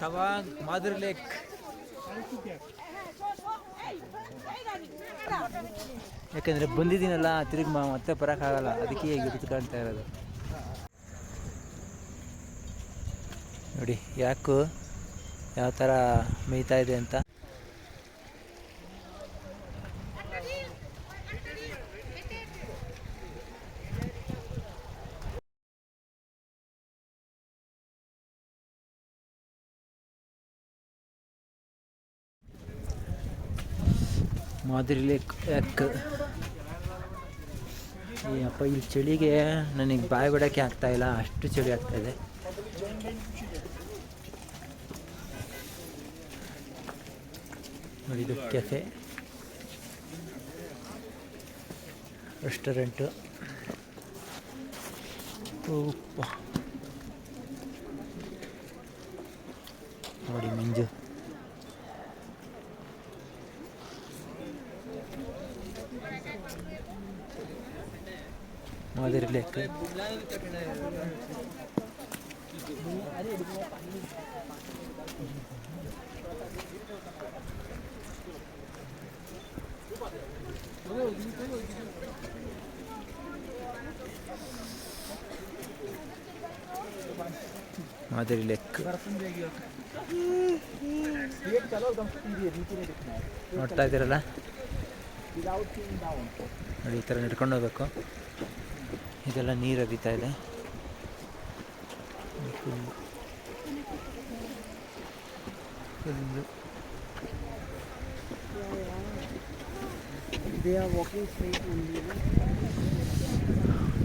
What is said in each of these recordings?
ತವಾಂಗ್ ಮಾದರಿ ಲೇಕ್ ಯಾಕಂದ್ರೆ ಬಂದಿದ್ದೀನಲ್ಲ, ತಿರುಗಿ ಮತ್ತೆ ಬರೋಕ್ಕಾಗಲ್ಲ. ಅದಕ್ಕೆ ಈಗ ಕುತ್ಕೊಳ್ತಾ ಇರೋದು. ನೋಡಿ, ಯಾಕು ಯಾವ ಥರ ಮೇಯ್ತಾ ಇದೆ ಅಂತ. ಮಾದರಿ ಯಾಕೆ ಅಪ್ಪ ಇಲ್ಲಿ ಚಳಿಗೆ ನನಗೆ ಬಾಯಿ ಬಿಡೋಕ್ಕೆ ಇಲ್ಲ, ಅಷ್ಟು ಚಳಿ ಆಗ್ತಾ ಇದೆ. ಕೆಫೆ. ರೆಸ್ಟೋರೆಂಟು. ನೋಡಿ, ಮಂಜು. ಮಾದರಿ ಲೇಕ್ ಮಾದರಿ ಲೇಕ್ ನೋಡ್ತಾ ಇದ್ದೀರಲ್ಲ? ನೋಡಿ ಈ ಥರ ನಡ್ಕೊಂಡು ಹೋಗ್ಬೇಕು. ಇದೆಲ್ಲ ನೀರು ಹರಿತಾ ಇದೆ?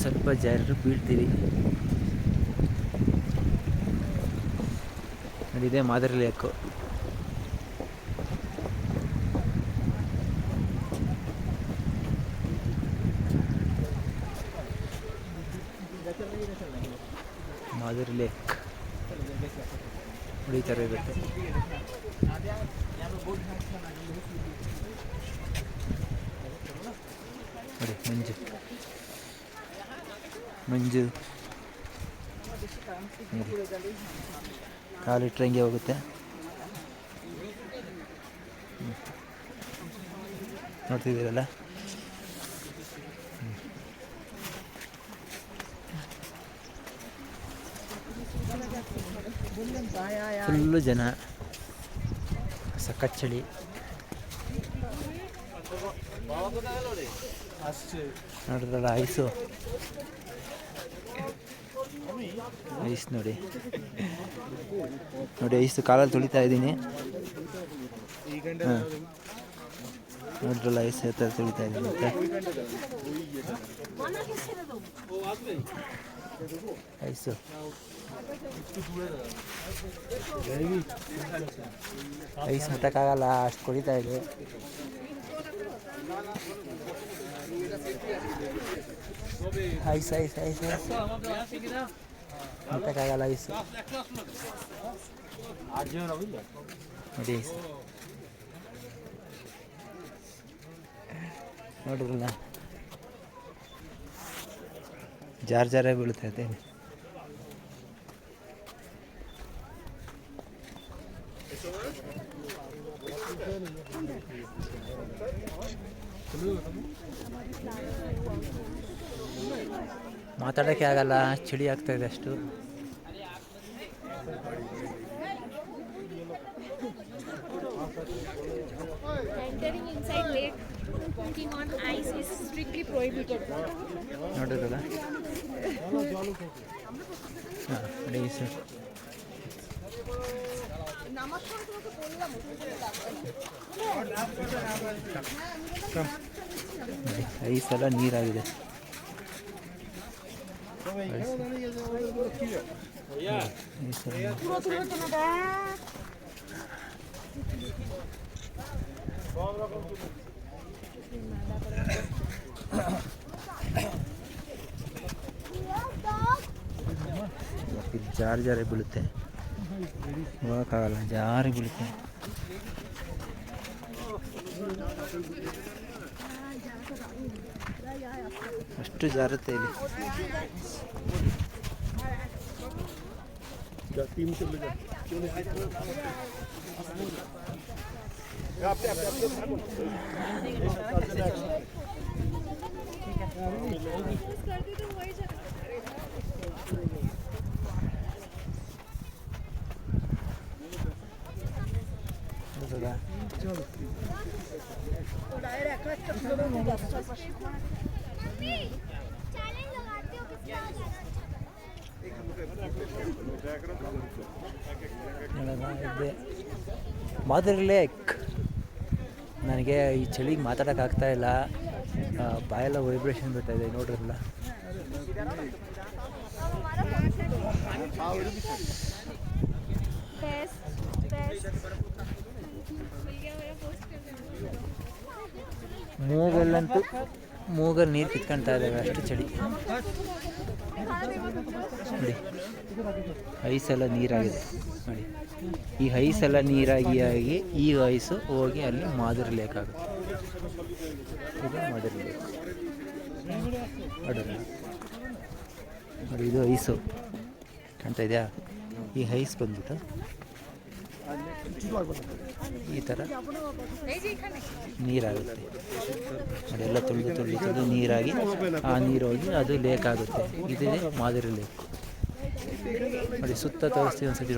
ಸ್ವಲ್ಪ ಜಾರು ಬೀಳ್ತೀವಿ ಅದಿದೆ ಮಾದರಿ ಲೇಕು ಮಾದರಿ ಲೇಕ್ ಉಳಿತಾರೆ ಥರ ನೋಡಿ ಮಂಜು. ಮಂಜು. ಕಾಲಿಟ್ರೆ ಹಂಗೆ ಹೋಗುತ್ತೆ. ನೋಡ್ತಿದ್ದೀರಲ್ಲ? ಫುಲ್ಲು ಜನ. ಸಖತ್ ಚಳಿ ನೋಡಿದ್ರಲ್ಲ, ಐಸು. ಐಸ್ ನೋಡಿ. ನೋಡಿ, ಐಸು ಕಾಲಲ್ಲಿ ತುಳಿತಾ ಇದ್ದೀನಿ. ಹಾಂ. ನೋಡ್ರಲ್ಲ ಐಸ್ ಥರ ತುಳಿತಾ ಇದ್ದೀನಿ ಅಂತ ಐಸು ಐಸ್ ಮುಟ್ಟಕ್ಕಾಗಲ್ಲ ಅಷ್ಟು ಕುಡಿತಾ ಇದೆ ಐಸ್ ಐಸ್ ಐಸ್ ಐಸ್ ಮುಟ್ಟಕ್ಕಾಗಲ್ಲ ಐಸು ನೋಡಿ ಐಸ್ ನೋಡಿದ್ರಲ್ಲ ಜಾರ್ ಜಾರೇ ಬೀಳ್ತಾ ಇದೆ ಮಾತಾಡೋಕ್ಕೆ ಆಗಲ್ಲ ಚಳಿ ಆಗ್ತಾ ಇದೆ ಅಷ್ಟು Entering inside lake, walking on ice is strictly prohibited. ನೋಡಿದ್ರಲ್ಲ ಹಾಂ ನೋಡಿ ಐಸು ನೋಡಿ, ಐಸ್ ಎಲ್ಲ ನೀರಾಗಿದೆ ಐಸ್ ಎಲ್ಲ ಇದು ಜಾರಿ ಜಾರಿ ಬೀಳುತ್ತೆ ಹೋಗೋಕ್ಕಾಗಲ್ಲ ಜಾರಿ ಬೀಳುತ್ತೆ ಅಷ್ಟು ಜಾರುತ್ತೆ ಇಲ್ಲಿ ಮಾದರಿ ಲೇಕ್ ನನಗೆ ಈ ಚಳಿಗೆ ಮಾತಾಡೋಕ್ಕಾಗ್ತಾ ಇಲ್ಲ. ಬಾಯೆಲ್ಲ ವೈಬ್ರೇಷನ್ ಬರ್ತಾ ಇದೆ, ನೋಡ್ರಲ್ಲ. ಮೂಗಲ್ಲಂತೂ ಮೂಗಲ್ಲಿ ನೀರು ಕಿತ್ಕೊಳ್ತಾ ಇದ್ದಾವೆ ಅಷ್ಟು ಚಳಿ. ನೋಡಿ. ನೀರಾಗಿದೆ. ನೋಡಿ. ಈ ಐಸೆಲ್ಲ ನೀರಾಗಿ ಆಗಿ ಈ ಐಸು ಹೋಗಿ ಅಲ್ಲಿ ಮಾದರಿ ಲೇಕ್ ಆಗುತ್ತೆ. ಇದು ಮಾದರಿ ಲೇಕ್. ನೋಡಿ, ಇದು ಐಸು. ಕಾಣ್ತಾ ಇದೆಯಾ? ಈ ಐಸ್ ಬಂದ್ಬಿಟ್ಟು ಈ ಥರ ನೀರಾಗುತ್ತೆ. ಅದೆಲ್ಲ ತುಳಿದು ತುಳಿದು ತುಳಿದು ನೀರಾಗಿ ಆ ನೀರು ಹೋಗಿ ಅದು ಲೇಕ್ ಆಗುತ್ತೆ. ಇದೇ ಮಾದರಿ ಲೇಕ್ ನೋಡಿ ಸುತ್ತ ತೋರಿಸ್ತೀವಿ ಒಂದ್ಸತಿ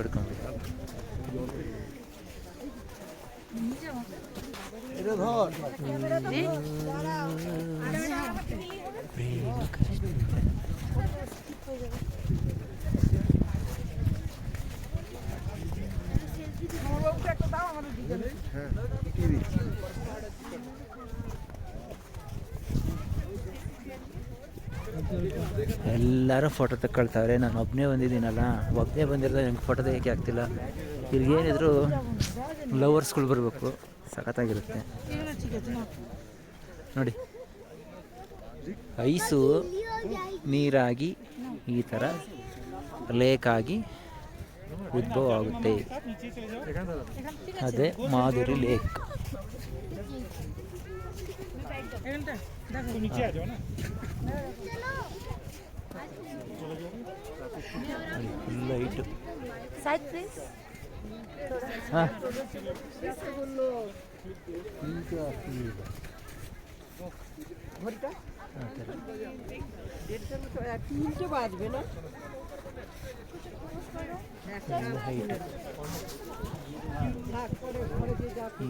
ಎಲ್ಲರೂ ಫೋಟೋ ತಗೊಳ್ತಾವ್ರೆ ನಾನು ಒಬ್ಬನೇ ಬಂದಿದ್ದೀನಲ್ಲ. ಒಬ್ಬನೇ ಬಂದಿರೋದು ನಂಗೆ ಫೋಟೋ ತೆಗಿಯೋಕ್ಕೆ ಆಗ್ತಿಲ್ಲ. ಇವ್ರಿಗೇನಿದ್ರು ಲವರ್ಸ್ಗಳು ಬರಬೇಕು. ಸಖತ್ತಾಗಿರುತ್ತೆ. ನೋಡಿ. ಐಸು ನೀರಾಗಿ ಈ ಥರ ಲೇಕಾಗಿ ಆಗುತ್ತೆ. ಅದೇ ಮಾಧುರಿ ಲೇಕ್ ಲೈಟು Side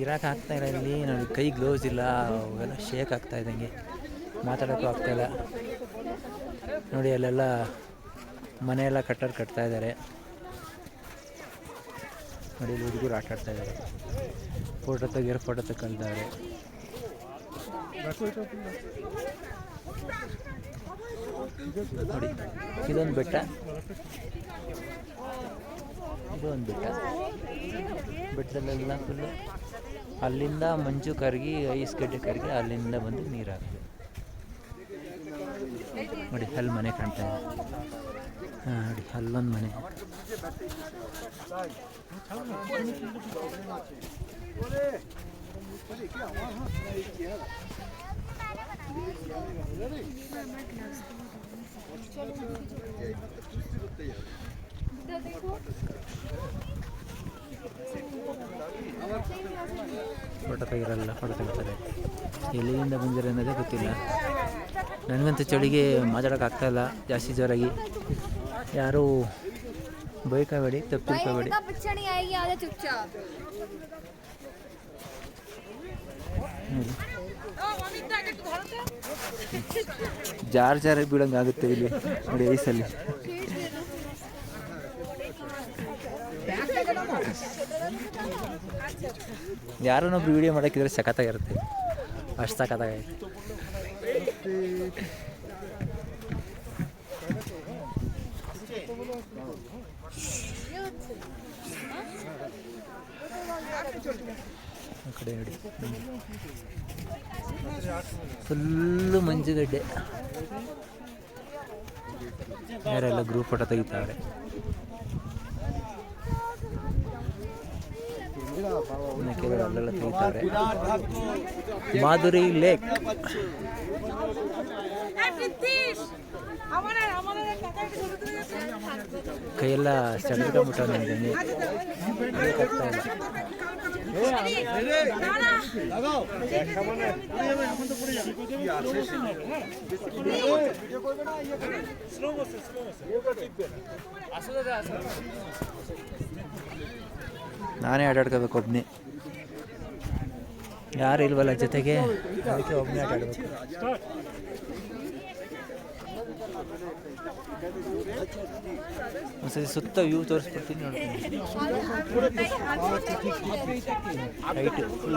ಇರಕ್ಕೆ ಆಗ್ತಾ ಇಲ್ಲ ಇಲ್ಲಿ. ನೋಡಿ, ಕೈ ಗ್ಲೋಸ್ ಇಲ್ಲ. ಅವೆಲ್ಲ ಶೇಕ್ ಆಗ್ತಾ ಇದ್ದಂಗೆ. ಮಾತಾಡೋಕ್ಕೂ ಆಗ್ತಾ ಇಲ್ಲ. ನೋಡಿ, ಅಲ್ಲೆಲ್ಲ ಮನೆಯೆಲ್ಲ ಕಟ್ಟರ್ ಕಟ್ತಾ ಇದ್ದಾರೆ. ನೋಡಿ, ಇಲ್ಲಿ ಹುಡುಗರು ಆಟ ಆಡ್ತಾ ಇದ್ದಾರೆ. ಫೋಟೋ ತೆಗಿಯೋ ಫೋಟೋ ತಗೊಳ್ತಾರೆ ನೋಡಿ, ಇದೊಂದು ಬೆಟ್ಟ. ಇದೊಂದು ಬೆಟ್ಟ. ಬೆಟ್ಟದಲ್ಲೆಲ್ಲ ಫುಲ್ಲು ಅಲ್ಲಿಂದ ಮಂಜು ಕರಗಿ, ಐಸ್ ಗಡ್ಡೆ ಕರಗಿ ಅಲ್ಲಿಂದ ಬಂದು ನೀರಾಗ್ತದೆ. ನೋಡಿ, ಅಲ್ಲಿ ಮನೆ ಕಾಣ್ತಾ ಇದೆ. ಹಾಂ, ನೋಡಿ, ಅಲ್ಲೊಂದು ಮನೆ. ಎಲ್ಲ ಪಡ್ಕೊಳ್ತಾರೆ ಎಲ್ಲಿಂದ ಬಂದಿರೋ ಅನ್ನೋದೇ ಗೊತ್ತಿಲ್ಲ. ನನಗಂತೂ ಚಳಿಗೆ ಮಾತಾಡೋಕ್ಕಾಗ್ತಾಯಿಲ್ಲ ಜಾಸ್ತಿ ಜೋರಾಗಿ. ಯಾರೂ ಬೈಕಾಗಬೇಡಿ ತಪ್ಪು ತಿಳ್ಕೋಬೇಡಿ ಜಾರ್ ಜಾರ ಬೀಳಂಗಾಗುತ್ತೆ ಇಲ್ಲಿ, ನೋಡಿ ಐಸಲ್ಲಿ. ಯಾರನ್ನೊಬ್ರು ವಿಡಿಯೋ ಮಾಡೋಕ್ಕಿದ್ರೆ ಸಖತ್ತಾಗಿರುತ್ತೆ. ಅಷ್ಟು ಸಖತ್ತಾಗೈತೆ. ಕಡೆ ನೋಡಿ. ಫುಲ್ಲು ಮಂಜುಗಡ್ಡೆ. ಯಾರೆಲ್ಲ ಗ್ರೂಪ್ ಫೋಟೋ ತೆಗಿತಾವ್ರೆ ಕೆಲವರು ಅಲ್ಲೆಲ್ಲ ಮಾಧುರಿ ಲೇಕ್. ಕೈಯೆಲ್ಲ ಸೆಳೆದ್ಕೊಂಬಿಟ್ಟು ನನಗೆ ನಾನೇ ಆಟಾಡ್ಕೋಬೇಕು ಒಬ್ಬನೇ ಯಾರು ಇಲ್ವಲ್ಲ ಜೊತೆಗೆ? ಅದಕ್ಕೆ ಒಬ್ಬನೇ ಆಟಾಡಬೇಕು. ಒಂದ್ಸತಿ ಸುತ್ತ ವ್ಯೂ ತೋರಿಸ್ಬಿಡ್ತೀನಿ ನೋಡ್ತೀನಿ ಲೈಟು ಫುಲ್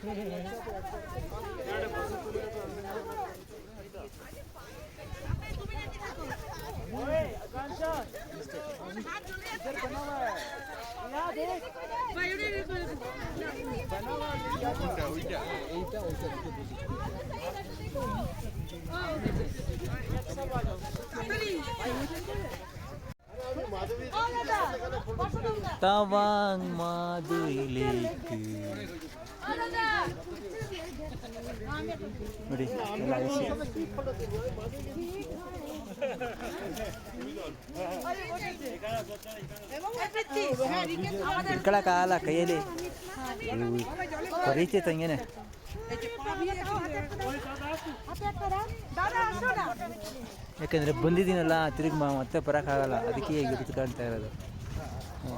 হ্যাঁ ಮಾಧುರಿ ಲೇಕ್ ನೋಡಿ ಎಲ್ಲ ಐಸಿ. ಇಟ್ಕೊಳಕ್ಕಾಗಲ್ಲ ಕೈಯಲ್ಲಿ. ಪರಿಚಯ ತಂಗೇನೆ. ಯಾಕಂದರೆ ಬಂದಿದ್ದೀನಲ್ಲ ತಿರುಗಿ ಮತ್ತೆ ಬರೋಕ್ಕಾಗಲ್ಲ ಅದಕ್ಕೆ ಈಗ ಕಾಣ್ತಾ ಇರೋದು. ಹ್ಞೂ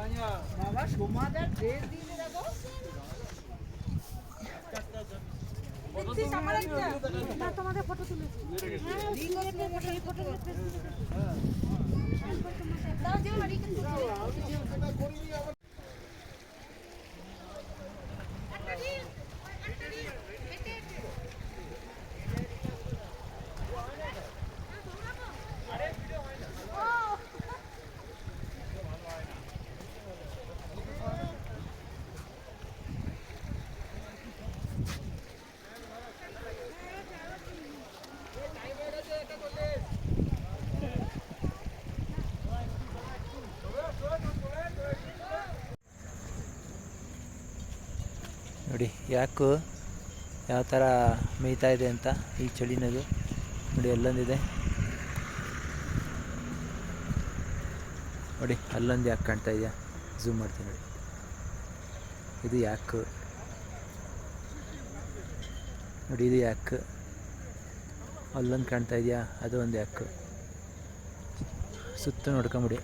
বাবা সোমাদার ড্রেস দিয়ে দেখো তোমাদের ফটো তুলেছি ফটো ಯಾಕು ಯಾವ ಥರ ಮೇಯ್ತಾ ಇದೆ ಅಂತ ಈ ಚಳಿನದು. ನೋಡಿ, ಅಲ್ಲೊಂದಿದೆ. ನೋಡಿ, ಅಲ್ಲೊಂದು ಯಾಕೆ ಕಾಣ್ತಾ ಇದೆಯಾ? ಝೂಮ್ ಮಾಡ್ತೀನಿ ನೋಡಿ. ಇದು ಯಾಕು? ನೋಡಿ, ಇದು ಯಾಕೆ? ಅಲ್ಲೊಂದು ಕಾಣ್ತಾ ಇದೆಯಾ? ಅದು ಒಂದು ಯಾಕು? ಸುತ್ತ ನೋಡ್ಕೊಂಬಿಡಿ.